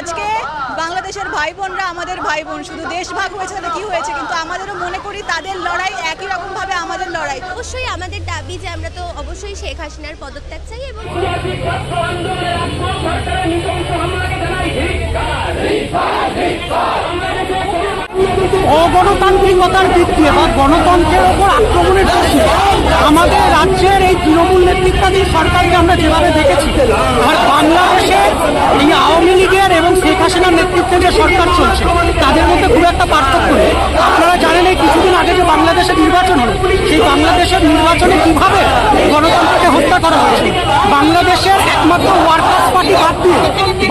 আজকে বাংলাদেশের ভাই বোনরা আমাদের ভাই বোন শুধু দেশ ভাগ হয়েছে তাহলে কি হয়েছে কিন্তু আমাদেরও মনে করি তাদের লড়াই একই রকম ভাবে আমাদের লড়াই। অবশ্যই আমাদের দাবি যে আমরা তো অবশ্যই শেখ হাসিনার পদত্যাগ চাই এবং অগণতান্ত্রিকতার দিক দিয়ে বা গণতন্ত্রের ওপর আক্রমণের আমাদের রাজ্যের এই তৃণমূল নেতৃত্বাধীন সরকারকে আমরা যেভাবে হাসিনার নেতৃত্বে যে সরকার চলছে। তাদের মধ্যে খুব একটা পার্থক্য নেই। আপনারা জানেন এই কিছুদিন আগে যে বাংলাদেশের নির্বাচন হলো, সেই বাংলাদেশের নির্বাচনে কীভাবে গণতন্ত্রকে হত্যা করা হয়েছে, বাংলাদেশের একমাত্র ওয়ার্কার্স পার্টি বাদ দিয়ে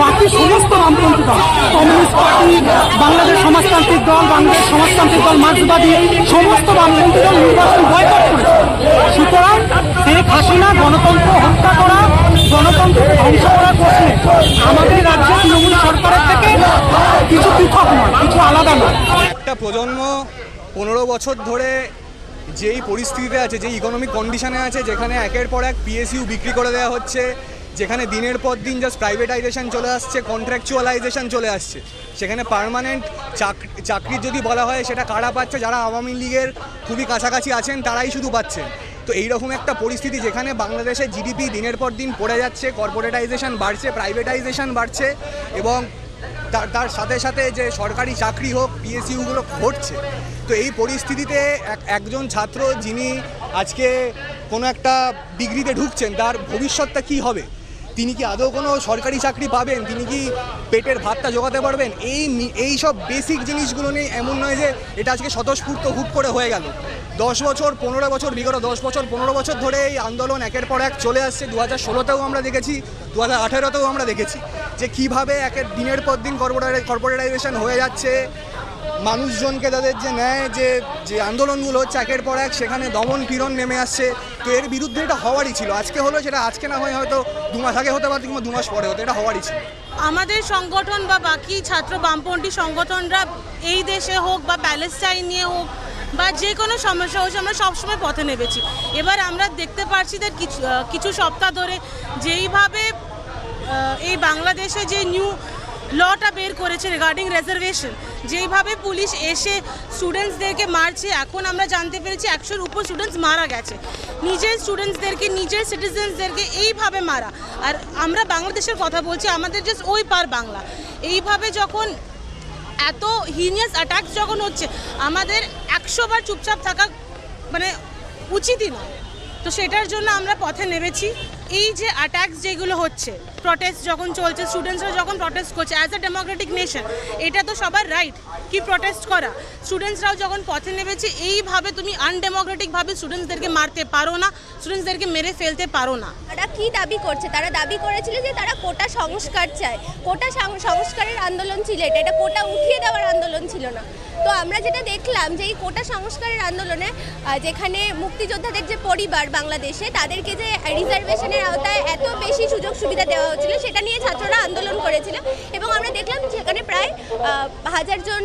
বাকি সমস্ত বামপন্থী দল কমিউনিস্ট পার্টি বাংলাদেশ সমাজতান্ত্রিক দল, বাংলাদেশ সমাজতান্ত্রিক দল, মার্ক্সবাদী, সমস্ত বামপন্থী দল নির্বাচন বয়কট করেছে। সুতরাং শেখ হাসিনা গণতন্ত্র হত্যা করা গণতন্ত্র ধ্বংস করার প্রশ্নে আমাদের রাজ্যের তৃণমূল সরকারের থেকে কিছু পৃথক নয়, কিছু আলাদা নয়। একটা প্রজন্ম পনেরো বছর ধরে যেই পরিস্থিতিতে আছে, যেই ইকোনমিক কন্ডিশনে আছে, যেখানে একের পর এক পিএসইউ বিক্রি করে দেওয়া হচ্ছে, যেখানে দিনের পর দিন জাস্ট প্রাইভেটাইজেশন চলে আসছে কন্ট্রাকচুয়ালাইজেশন চলে আসছে, সেখানে পার্মানেন্ট চাকরি যদি বলা হয়, সেটা কারা পাচ্ছে? যারা আওয়ামী লীগের খুবই কাছাকাছি আছেন, তারাই শুধু পাচ্ছেন। তো এইরকম একটা পরিস্থিতি যেখানে বাংলাদেশে জিডিপি দিনের পর দিন পড়ে যাচ্ছে কর্পোরেটাইজেশন বাড়ছে প্রাইভেটাইজেশন বাড়ছে এবং তার তার সাথে সাথে যে সরকারি চাকরি হোক পিএসইউগুলো ঘটছে। তো এই পরিস্থিতিতে এক- একজন ছাত্র যিনি আজকে কোনো একটা ডিগ্রিতে ঢুকছেন, তার ভবিষ্যৎটা কি হবে? তিনি কি আদৌ কোনো সরকারি চাকরি পাবেন? তিনি কি পেটের ভাতটা জোগাতে পারবেন? এই এই সব বেসিক জিনিসগুলো নিয়ে এমন নয় যে এটা আজকে স্বতঃস্ফূর্ত হুট করে হয়ে গেল। দশ বছর, পনেরো বছর, বিগত দশ বছর, পনেরো বছর ধরে এই আন্দোলন একের পর এক চলে আসছে। দু হাজার ষোলোতেও আমরা দেখেছি দু হাজার আঠেরোতেও আমরা দেখেছি যে কীভাবে একের দিনের পর দিন কর্পোরেট কর্পোরেটাইজেশন হয়ে যাচ্ছে। মানুষজনকে তাদের যে ন্যায়, যে যে আন্দোলনগুলো হচ্ছে একের পর এক সেখানে দমন পীড়ন নেমে আসছে, তো এর বিরুদ্ধে এটা হওয়ারই ছিল। আজকে হলো সেটা, আজকে না হয় হয়তো দু মাস আগে হতে পারতো কিংবা দু মাস পরে হতো, এটা হওয়ারই ছিল। আমাদের সংগঠন বা বাকি ছাত্র বামপন্থী সংগঠনরা এই দেশে হোক বা প্যালেস্টাইন নিয়ে হোক বা যে কোনো সমস্যা হচ্ছে আমরা সবসময় পথে নেমেছি। এবার আমরা দেখতে পারছি যে কিছু কিছু সপ্তাহ ধরে যেইভাবে এই বাংলাদেশে যে নিউ লটা বের করেছে রিগার্ডিং রেজার্ভেশন যেইভাবে পুলিশ এসে স্টুডেন্টসদেরকে মারছে, এখন আমরা জানতে পেরেছি একশোর উপর স্টুডেন্টস মারা গেছে। নিজের স্টুডেন্টসদেরকে নিজের সিটিজেন্সদেরকে এইভাবে মারা। আর আমরা বাংলাদেশের কথা বলছি, আমাদের জাস্ট ওই পার বাংলা। এইভাবে যখন এত হিনিয়াস অ্যাটাক যখন হচ্ছে, আমাদের একশো বার চুপচাপ থাকা মানে উচিতই নয়। তো সেটার জন্য আমরা পথে নেমেছি। এই যে অ্যাটাকস যেগুলো হচ্ছে প্রটেস্ট যখন চলছে স্টুডেন্টসরা যখন প্রটেস্ট করছে অ্যাজ আ ডেমোক্রেটিক নেশন এটা তো সবার রাইট কি প্রটেস্ট করা? স্টুডেন্টসরাও যখন পথে নেমেছে, এইভাবে তুমি আনডেমোক্রেটিকভাবে স্টুডেন্টসদেরকে মারতে পারো না স্টুডেন্টসদেরকে মেরে ফেলতে পারো না। তারা কি দাবি করছে? তারা দাবি করেছিল যে তারা কোটা সংস্কার চায়। কোটা সংস্কারের আন্দোলন ছিল এটা এটা কোটা উঠিয়ে দেওয়ার আন্দোলন ছিল না। তো আমরা যেটা দেখলাম যে এই কোটা সংস্কারের আন্দোলনে যেখানে মুক্তিযোদ্ধাদের যে পরিবার বাংলাদেশে, তাদেরকে যে রিজার্ভেশনের আওতায় এত বেশি সুযোগ সুবিধা দেওয়া হচ্ছিল, সেটা নিয়ে ছাত্ররা আন্দোলন করেছিল এবং আমরা দেখলাম সেখানে প্রায় হাজার জন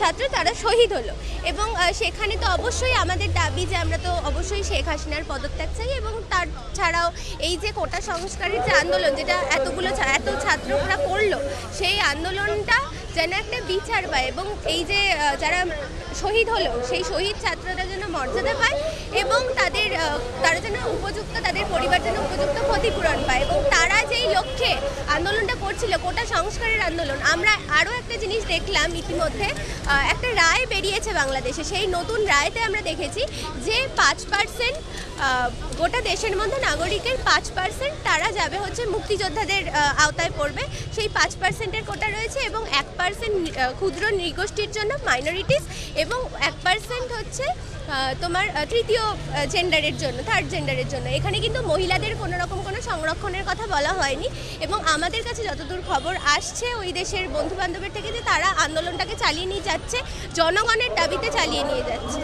ছাত্র তারা শহীদ হলো এবং সেখানে তো অবশ্যই আমাদের দাবি যে আমরা তো অবশ্যই শেখ হাসিনার পদত্যাগ চাই এবং তার ছাড়াও এই যে কোটা সংস্কারের যে আন্দোলন, যেটা এতগুলো এত ছাত্ররা করল, সেই আন্দোলনটা যেন একটা বিচার পায় এবং এই যে যারা শহীদ হলো, সেই শহীদ ছাত্ররা যেন মর্যাদা পায় এবং তাদের তারা যেন উপযুক্ত, তাদের পরিবার যেন উপযুক্ত ক্ষতিপূরণ পায় এবং তারা যেই লক্ষ্যে আন্দোলনটা করছিল, কোটা সংস্কারের আন্দোলন, আমরা আরও একটা জিনিস দেখলাম ইতিমধ্যে একটা রায় বেরিয়েছে বাংলাদেশে, সেই নতুন রায়তে আমরা দেখেছি যে পাঁচ পার্সেন্ট গোটা দেশের মধ্যে নাগরিকের পাঁচ পার্সেন্ট তারা যাবে হচ্ছে মুক্তিযোদ্ধাদের আওতায় পড়বে। সেই পাঁচ পার্সেন্টের কোটা রয়েছে এবং এক পার্সেন্ট ক্ষুদ্র নৃগোষ্ঠীর জন্য মাইনরিটিস এবং এক পার্সেন্ট হচ্ছে তোমার তৃতীয় জেন্ডারের জন্য থার্ড জেন্ডারের জন্য। এখানে কিন্তু মহিলাদের কোনো রকম কোনো সংরক্ষণের কথা বলা হয়নি এবং আমাদের কাছে যতদূর খবর আসছে, ওই দেশের বন্ধু বান্ধবের থেকে যে তারা আন্দোলনটাকে চালিয়ে নিয়ে যাচ্ছে, জনগণের দাবিতে চালিয়ে নিয়ে যাচ্ছে।